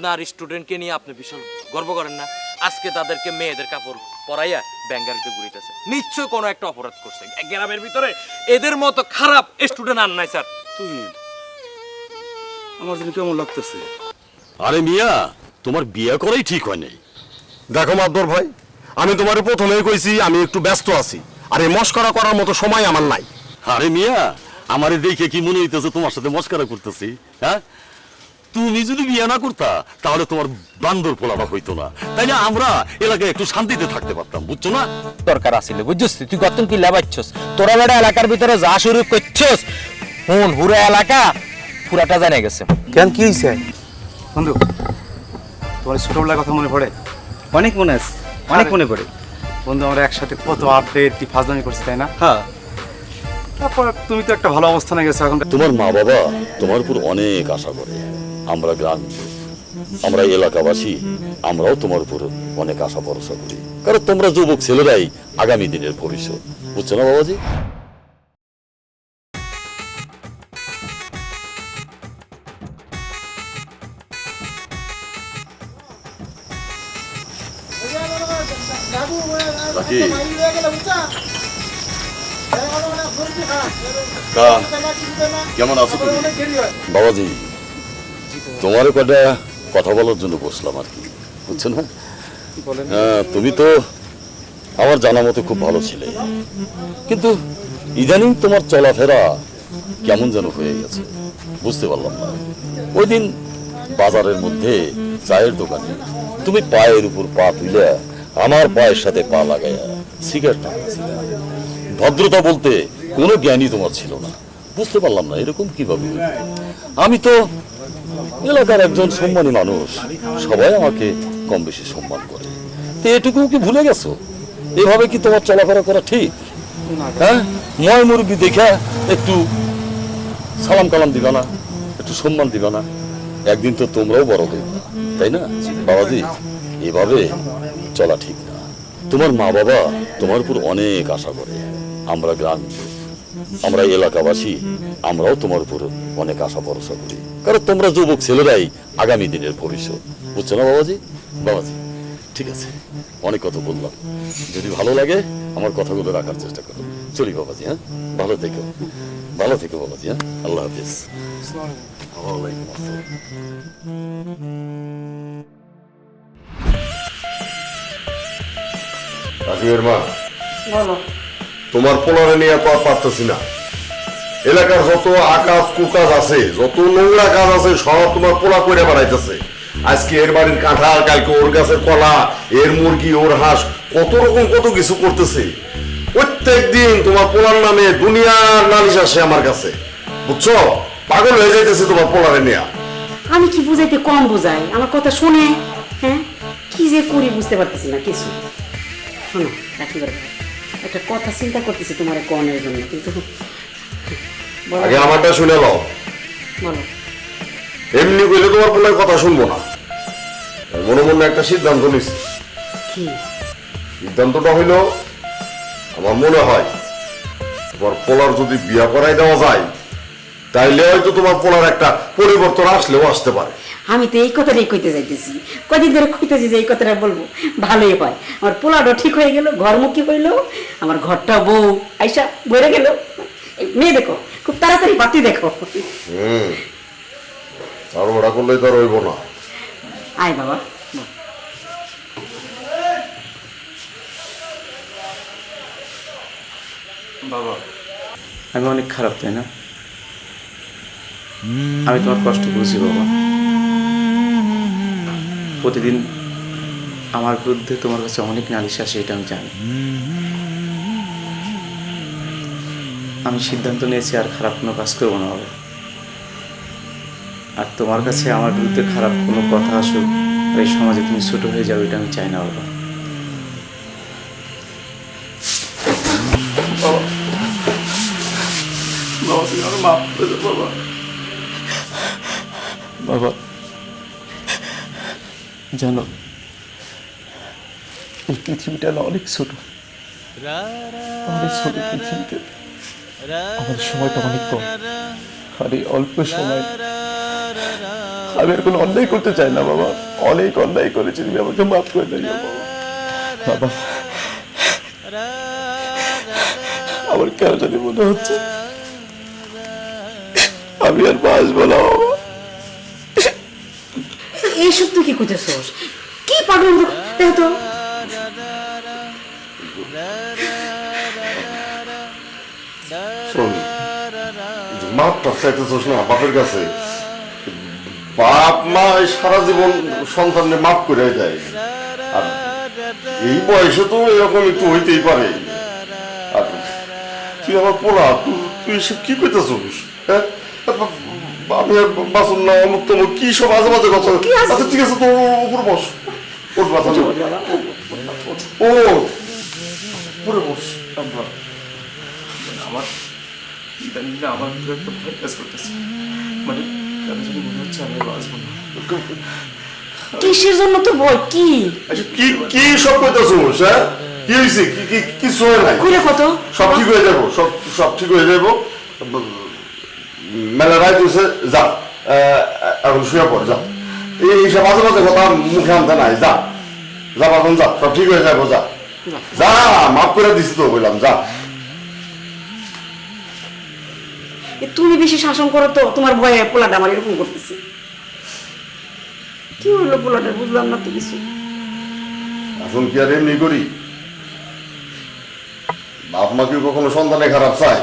আপনার স্টুডেন্টকে নিয়ে আপনি ভীষণ গর্ব করেন না? আজকে তাদেরকে মেয়েদের কাপড় পরাইয়া ব্যাঙ্গারিতে ঘুরিতেছে। নিশ্চয় কোনো একটা অপরাধ করছে। গ্রামের ভিতরে এদের মতো খারাপ স্টুডেন্ট আর নাই স্যার। তুই আমার জন্য কেমন লাগতেছে? আরে মিয়া তোমার বিয়ে করাই ঠিক হয় নাই। দেখো মাদ্দর ভাই আমি তোমার প্রথমেই কইছি আমি একটু ব্যস্ত আছি। আর এই মস্করা করার মতো সময় আমার নাই। আরে মিয়া আমারে দেখে কি মনে হইতেছে তোমার সাথে মস্কারা করতেছি হ্যাঁ? তুমি যদি বিয়ে না করতা তাহলে তোমার বান্দর পোলাবা হইতো না। তাই না আমরা এলাকায় একটু শান্তিতে থাকতে পারতাম বুঝছ না? দরকার আছিল বুঝছিস? তুই গতন কি লাভাচ্ছস? তোরা বেটা এলাকার ভিতরে যা শুরু করছস হুন পুরো এলাকা পুরাটা জানে গেছে। কেন কি হয়েছে বন্ধু তোমার ছোটবেলার কথা মনে পড়ে? অনেক মনে আছে অনেক মনে পড়ে। বন্ধু আমরা একসাথে কত আড্ডে কি ফাজলামি করছি তাই না? হ্যাঁ। তারপর তুমি তো একটা ভালো অবস্থানে গেছো এখন তোমার মা বাবা তোমার উপর অনেক আশা করে। আমরা গ্রাম আমরা এলাকাবাসী আমরাও তোমার উপর অনেক আশা ভরসা করি। কারণ তোমরা যুবক ছেলেরাই আগামী দিনের ভবিষ্যৎ। বুঝছ না বাবাজি? কেমন আছো তুমি? বাবাজি তোমার কটা কথা বলার জন্য বসলাম আর কি বুঝছ না? হ্যাঁ তুমি তো আমার জানা মতো খুব ভালো ছিলে। কিন্তু ইদানিং তোমার চলাফেরা কেমন যেন হয়ে গেছে বুঝতে পারলাম না। ওই দিন বাজারের মধ্যে চায়ের দোকানে তুমি পায়ের উপর পা তুলে আমার পায়ের সাথে পা লাগাইয়া সিগারেট টানতেছিলে। ভদ্রতা বলতে কোনো জ্ঞানই তোমার ছিল না বুঝতে পারলাম না এরকম কীভাবে আমি তো এলাকার একজন সম্মানী মানুষ। সবাই আমাকে কম বেশি সম্মান করে। তো এটুকু কি ভুলে গেছো? এভাবে কি তোমার চলাফেরা করা ঠিক? হ্যাঁ? ময় মুরব্বী দেখা একটু সালাম কালাম দিবা না, একটু সম্মান দিবা না। একদিন তো তোমরাও বড় হইবে, তাই না? বাবাজি, এভাবে চলা ঠিক না। তোমার মা বাবা তোমার উপর অনেক আশা করে। আমরা গ্রাম আমরা এলাকাবাসী, আমরাও তোমার উপর অনেক আশা ভরসা করি। কারণ তোমরা যুবক ছেলেরাই আগামী দিনের ভবিষ্যৎ। বুঝছ না বাবাজি? বাবাজি ঠিক আছে অনেক কথা বললাম। যদি ভালো লাগে আমার কথাগুলো রাখার চেষ্টা করো। চলি বাবাজি হ্যাঁ? ভালো থেকো। ভালো থেকো বাবাজি হ্যাঁ? আল্লাহ হাফিজ। ওয়ালাইকুম আসসালাম রাজীবের মা তোমার পোলারে নিয়ে তো আর পারতেছি না। এলাকার যত আকাশ কুকাজ আছে, যত নোংরা কাজ আছে, সব তোমার পোলা করে বেড়াইতেছে আজকে এর বাড়ির কাঁঠাল, কালকে ওর গাছের কলা, এর মুরগি, ওর হাঁস, কত রকম কত কিছু করতেছে। প্রত্যেক দিন তোমার পোলার নামে দুনিয়ার নালিশ আসে আমার কাছে। বুঝছ? পাগল হয়ে যাইতেছে তোমার পোলারে নিয়ে। আমি কি বুঝাইতে কম বুঝাই? আমার কথা শুনে হ্যাঁ? কি যে করি বুঝতে পারতেছি না কিছু। শোনো একটা কথা চিন্তা করতেছি তোমার কনের জন্য, কিন্তু আগে আমারটা শুনে নাও। বলো এমনি কইলে তোমার পোলার কথা শুনব না। মনে মনে একটা সিদ্ধান্ত নিছি। কি? সিদ্ধান্তটা হইল আমার মনে হয় তোমার পোলার যদি বিয়া করাই দেওয়া যায় তাইলে হয়তো তোমার পোলার একটা পরিবর্তন আসলেও আসতে পারে। আমি তো এই কথাটাই কইতে যাইতেছি। কদিন ধরে কইতেছি যে এই কথাটা বলব। ভালোই হয়। আমার পোলাটা ঠিক হয়ে গেল ঘরমুখী হইল আমার ঘরটা বউ। আইসা বইরে গেল। মেয়ে দেখো খুব তাড়াতাড়ি বাতি দেখো। হুম আর ওরা করলেই তো আর হইব না। আয় বাবা বাবা। আমি অনেক খারাপ তাই না? আমি তোমার কষ্ট বুঝি বাবা। প্রতিদিন আমার বিরুদ্ধে তোমার কাছে অনেক নালিশ আসে এটা আমি জানি। আমি সিদ্ধান্ত নিয়েছি আর খারাপ কোনো কাজ করব না বাবা। আর তোমার কাছে আমার বিরুদ্ধে খারাপ কোনো কথা আসুক আর এই সমাজে তুমি ছোট হয়ে যাও এটা আমি চাই না বাবা। বাবা বাবা। জানো এই পৃথিবীটা অনেক ছোট। অনেক ছোট পৃথিবীতে। আমাদের সময়টা অনেক কম আর এই অল্প সময়। আমি আর কোনো অন্যায় করতে চাই না, বাবা। অনেক অন্যায় করেছি, তুমি আমাকে মাফ করে দিও, বাবা। আমার কেন জানি মনে হচ্ছে আমি আর বাঁচবো না এইসব তুই কি করতেছস? কি পাগল দেখো মাপটা চাইতেছোস না বাপের কাছে। বাপ মা সারা জীবন সন্তানকে মাপ করে দেয়। আর এই বয়সে তো এরকম একটু হইতেই পারে। আর তুই আমার পোলা তুই তুই এসব কি করতেছোস হ্যাঁ? আমি বাসন না অমুক তমুক কি সব আজে বাজে কথা? আচ্ছা ঠিক আছে তো উপরে বস। ওর বাসন ও উপরে বস আমার ইদানিং না আমার ভিতরে একটা ভয় কাজ করতেছে। মানে কেন জানি মনে হচ্ছে আমি বাঁচবো না কিসের জন্য তো ভয়? কি? আচ্ছা কি কি সব কইতেছোস হ্যাঁ? কি হয়েছে কি কি কিছু হয় নাই? খুলে কত? সব ঠিক হয়ে যাব সব সব ঠিক হয়ে যাব। মেলা রায় যা। আহ, এখন শুয়ে পড় যা। এই মাঝে মাঝে কথা মুখে আনতে নাই যা। যা বাখন যা। সব ঠিক হয়ে যাব যা। যা মাফ করে দিছি তো বললাম যা। তুমি বেশি শাসন করো তো তোমার ভয়ে পোলাটা আমার এরকম করতেছে। কি হইল পোলাটা বুঝলাম না তো কিছু। এখন কি আর এমনি করি? বাপ মা কি কখনো সন্তানে খারাপ চায়?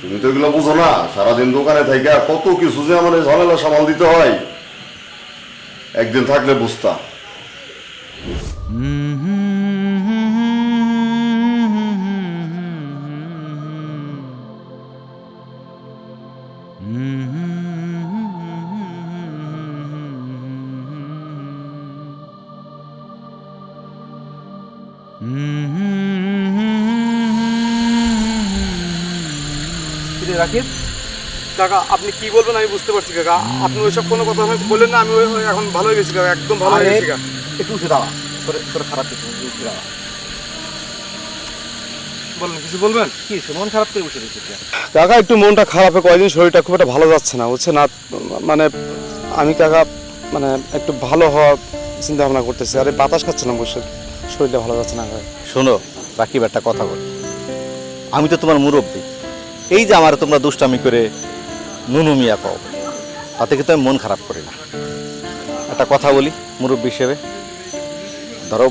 তুমি তো এগুলো বুঝো না সারাদিন দোকানে থাইকা কত কিছু যে আমার ঝামেলা সামাল দিতে হয়। একদিন থাকলে বুঝতা রাকিব কাকা আপনি কি বলবেন আমি বুঝতে পারছি কাকা। আপনি ওইসব কোনো কথা আমাকে বললেন না আমি এখন ভালো হয়ে গেছি কাকা একদম ভালো হয়ে গেছি কাকা। একটু উঠে দাঁড়া তোর তোর খারাপ কিছু উঠে দাঁড়া। বলুন কিছু বলবেন? কি মন খারাপ করে বসে রয়েছিস কেন? কাকা একটু মনটা খারাপে কয়দিন শরীরটা খুব একটা ভালো যাচ্ছে না বুঝছেন? আর মানে আমি কাকা মানে একটু ভালো হওয়ার চিন্তা ভাবনা করতেছি। আরে বাতাস খাচ্ছে না বসে শরীরটা ভালো যাচ্ছে না শোনো রাকিব একটা কথা বল। আমি তো তোমার মুরব্বী। এই যে আমার তোমরা দুষ্টামি করে নুনু মিয়া কও। তাতে কিন্তু আমি মন খারাপ করি না একটা কথা বলি, মুরব্বী হিসেবে। ধরো,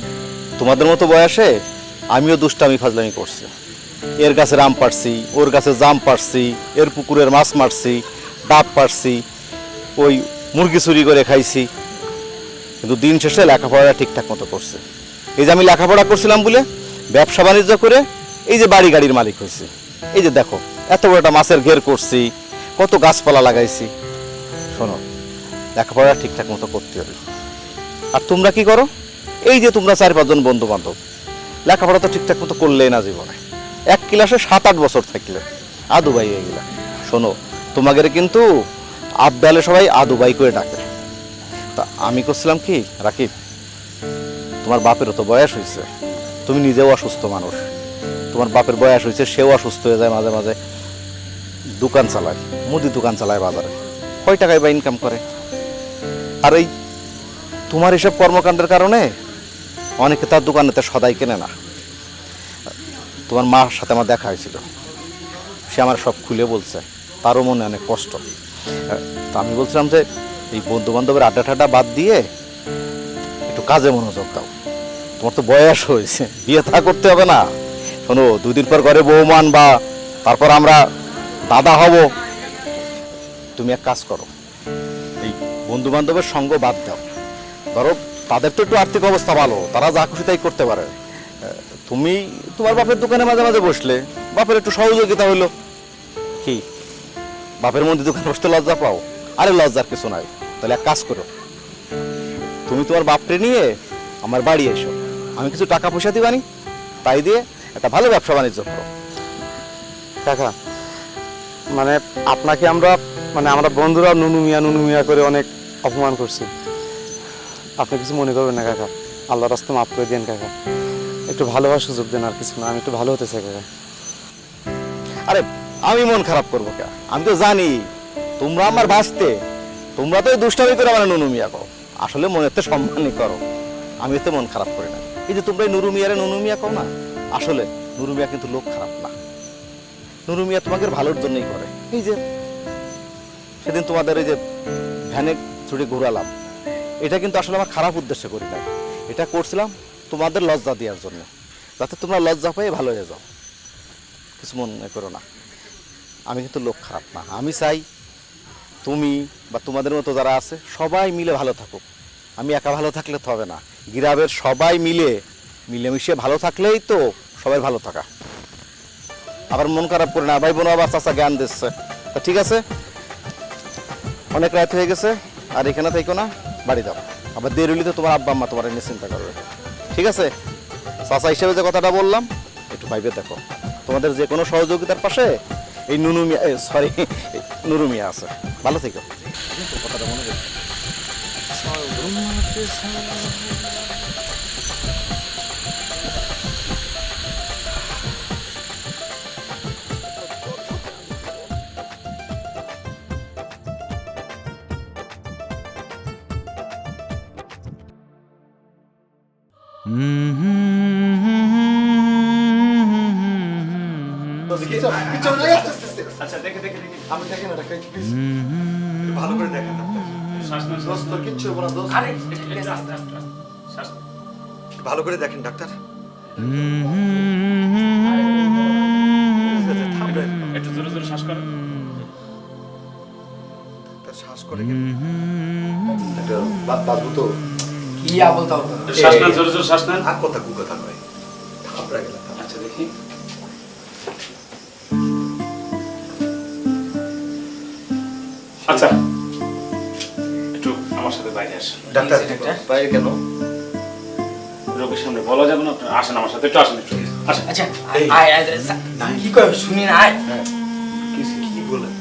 তোমাদের মতো বয়সে আমিও দুষ্টামি ফাজলামি করছি। এর গাছে রাম পারছি ওর গাছে জাম পারছি এর পুকুরের মাছ মারছি, ডাব পারছি ওই মুরগি চুরি করে খাইছি। কিন্তু দিন শেষে লেখাপড়াটা ঠিকঠাক মতো করছে। এই যে আমি লেখাপড়া করছিলাম বলে ব্যবসা বাণিজ্য করে এই যে বাড়ি গাড়ির মালিক হয়েছে। এই যে দেখো, এত বড় একটা মাছের ঘের করছি কত গাছপালা লাগাইছি। শোনো, লেখাপড়া ঠিকঠাক মতো করতে হবে। আর তোমরা কি করো? এই যে তোমরা চার পাঁচজন বন্ধু বান্ধব লেখাপড়া তো ঠিকঠাক মতো করলেই না জীবনে। এক ক্লাসে সাত আট বছর থাকলে আদুবাই হয়ে গেলা শোনো, তোমাদের কিন্তু আবদালে সবাই আদু আদুবাই করে ডাকে। তা আমি করছিলাম কি, রাকিব, তোমার বাপেরও তো বয়স হয়েছে। তুমি নিজেও অসুস্থ মানুষ। তোমার বাপের বয়স হয়েছে, সেও অসুস্থ হয়ে যায় মাঝে মাঝে। দোকান চালায়, মুদি দোকান চালায় বাজারে। কয় টাকায় বা ইনকাম করে? আর এই তোমার এসব কর্মকাণ্ডের কারণে অনেকে তার দোকানেতে সদাই কেনে না। তোমার মার সাথে আমার দেখা হয়েছিল। সে আমার সব খুলে বলছে। তারও মনে অনেক কষ্ট। তা আমি বলছিলাম যে, এই বন্ধু বান্ধবের আড্ডা ঠাড্ডা বাদ দিয়ে একটু কাজে মনোযোগ দাও। তোমার তো বয়স হয়েছে, বিয়ে থা করতে হবে না। শোনো, দুদিন পর ঘরে বৌমান বা তারপর আমরা দাদা হব। তুমি এক কাজ করো। এই বন্ধু বান্ধবের সঙ্গ বাদ দাও। ধরো, তাদের তো একটু আর্থিক অবস্থা ভালো, তারা যা খুশি তাই করতে পারে। তুমি তোমার বাপের দোকানে মাঝে মাঝে বসলে, বাপের একটু সহযোগিতা হইল। কি? বাপের মধ্যে দোকানে বসতে লজ্জা পাও? আরে, লজ্জার কিছু নাই। তাহলে এক কাজ করো। তুমি তোমার বাপরে নিয়ে আমার বাড়ি এসো। আমি কিছু টাকা পয়সা দিবানি, তাই দিয়ে একটা ভালো ব্যবসা বাণিজ্য করো। কাকা মানে আপনাকে আমরা মানে আমরা বন্ধুরা নুনু মিয়া নুনু মিয়া করে অনেক অপমান করছি। আপনি কিছু মনে করবেন না, কাকা। আল্লাহ রাস্তা মাফ করে দেন কাকা। একটু ভালোবাসার সুযোগ দেন আর কিছু না, আমি একটু ভালো হতে চাই, কাকা। আরে, আমি মন খারাপ করব কে আমি তো জানি, তোমরা আমার বাঁচতে, তোমরা তো এই দুষ্টামি করে আমার নুনু মিয়া কও আসলে মনে তো সম্মানই করো। আমি তো মন খারাপ করি না। এই যে তোমরা নুরু মিয়ারে নুনু মিয়া কও না, আসলে নুরু মিয়া কিন্তু লোক খারাপ না। নুরু মিয়া তোমাদের ভালোর জন্যই করে। এই যে। সেদিন তোমাদের এই যে ভ্যানে ছুটি ঘুরালাম এটা কিন্তু আসলে আমার খারাপ উদ্দেশ্যে করি না এটা করছিলাম তোমাদের লজ্জা দেওয়ার জন্য। যাতে তোমরা লজ্জা পেয়ে ভালো হয়ে যাও। কিছু মনে করো না। আমি কিন্তু লোক খারাপ না। আমি চাই তুমি বা তোমাদের মতো যারা আছে সবাই মিলে ভালো থাকুক। আমি একা ভালো থাকলে তো হবে না। গ্রামের সবাই মিলে মিলেমিশে ভালো থাকলেই তো সবাই ভালো থাকা। আবার মন খারাপ করে না ভাই বোন আবার চাচা জ্ঞান দিচ্ছে। তা ঠিক আছে? অনেক রাত হয়ে গেছে, আর এখানে থাইকো না, বাড়ি যাও। আবার দেরি হলে তো তোমার আব্বা আম্মা তোমার নিয়ে চিন্তা করবে। ঠিক আছে? চাচা হিসেবে যে কথাটা বললাম, একটু ভাইবে দেখো। তোমাদের যে কোনো সহযোগিতার পাশে এই নুনু মিয়া সরি নুরু মিয়া আছে। ভালো থেকো। কথাটা মনে রেখো আচ্ছা দেখে দেখে দেখে। আমি দেখেন এটা প্লিজ ভালো করে দেখেন দোস্ত কিচ্ছু দোস্ত। ভালো করে দেখেন ডাক্তার। একটু জোরে জোরে শ্বাস করেন। শ্বাস করে একটা তো শ্বাস নেন জোরে জোরে শ্বাস নেন। আর কথা কু কথা নয় ঘাবড়া গেলাম আচ্ছা দেখি। আচ্ছা একটু আমার সাথে বাইরে আসেন। ডাক্তার বাইরে কেন? রোগীর সামনে বলা যাবে না আসেন আমার সাথে একটু আসেন একটু। আচ্ছা আয় আয় কি কয় শুনি না আয়। কি বলেন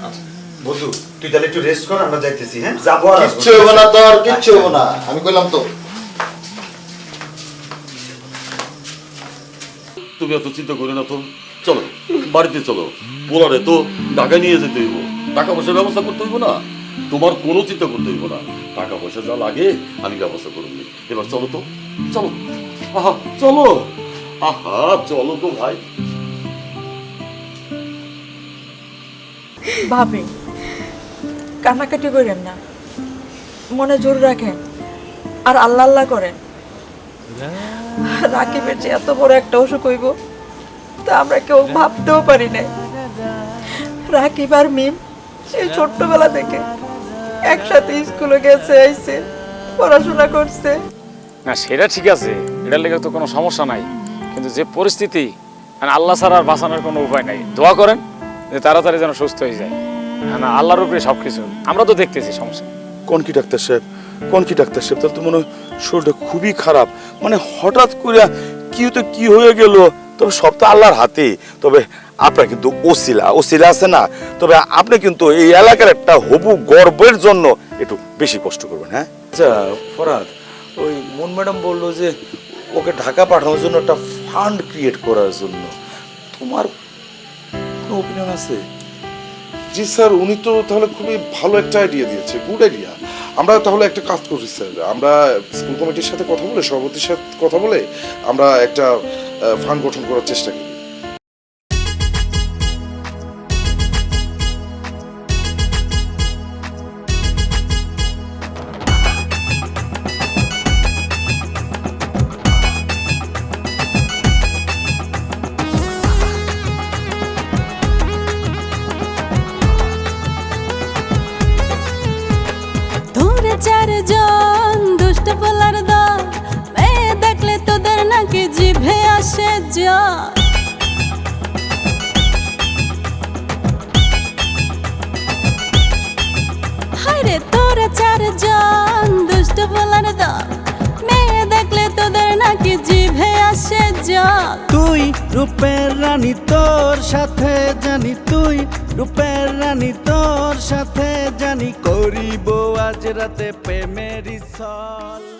বন্ধু তুই তাহলে একটু রেস্ট কর আমরা যাইতেছি হ্যাঁ? যাব আর কিচ্ছু হব না তোর কিচ্ছু হব না। আমি কইলাম তো তুমি এত চিন্তা করে না তো চলো বাড়িতে চলো। পোলারে তো ঢাকা নিয়ে যেতে হইব। টাকা পয়সার ব্যবস্থা করতে হইব না। তোমার কোনো চিন্তা করতে হইব না। টাকা পয়সা যা লাগে আমি ব্যবস্থা করে দিই এবার চলো তো চলো। আহা চলো। আহা চলো তো ভাই। ভাবি কান্নাকাটি করেন না। মনে জোর রাখেন। আর আল্লাহ আল্লাহ করেন। রাকিবের যে এত বড় একটা অসুখ হইব। তা আমরা কেউ ভাবতেও পারি নাই। রাকিব আর মিম সেই ছোট্টবেলা থেকে একসাথে স্কুলে গেছে আইছে পড়াশোনা করছে। না সেটা ঠিক আছে এটার লেগে তো কোনো সমস্যা নাই। কিন্তু যে পরিস্থিতি মানে আল্লাহ ছাড়া আর বাঁচানোর কোনো উপায় নাই। দোয়া করেন যে তাড়াতাড়ি যেন সুস্থ হয়ে যায়। না আল্লাহর উপরে সব কিছু আমরা তো দেখতেছি সমস্যা। কোন কি ডাক্তার সাহেব? কোন কি ডাক্তার সাহেব? তাহলে তো মনে হয় শরীরটা খুবই খারাপ। মানে হঠাৎ করে কি তো কি হয়ে গেল? তবে সব তো আল্লাহর হাতে। তবে আপনার কিন্তু ওসিলা ওসিলা আছে না? তবে আপনি কিন্তু এই এলাকার একটা হবু গর্বের জন্য একটু বেশি কষ্ট করবেন হ্যাঁ? আচ্ছা ফরাদ ওই মন ম্যাডাম বলল যে ওকে ঢাকা পাঠানোর জন্য একটা ফান্ড ক্রিয়েট করার জন্য। তোমার কোনো ওপিনিয়ন আছে? জি স্যার উনি তো তাহলে খুবই ভালো একটা আইডিয়া দিয়েছে গুড আইডিয়া আমরা তাহলে একটা কাজ করি স্যার। আমরা স্কুল কমিটির সাথে কথা বলে, সভাপতির সাথে কথা বলে আমরা একটা ফান্ড গঠন করার চেষ্টা করি। দুষ্ট বলার দল। মেয়ে দেখলে তোদের নাকি জিভে আসে যা তুই রূপের রানী, তোর সাথে জানি তুই। রূপের রানী, তোর সাথে জানি করিব আজ রাতে প্রেমের ছল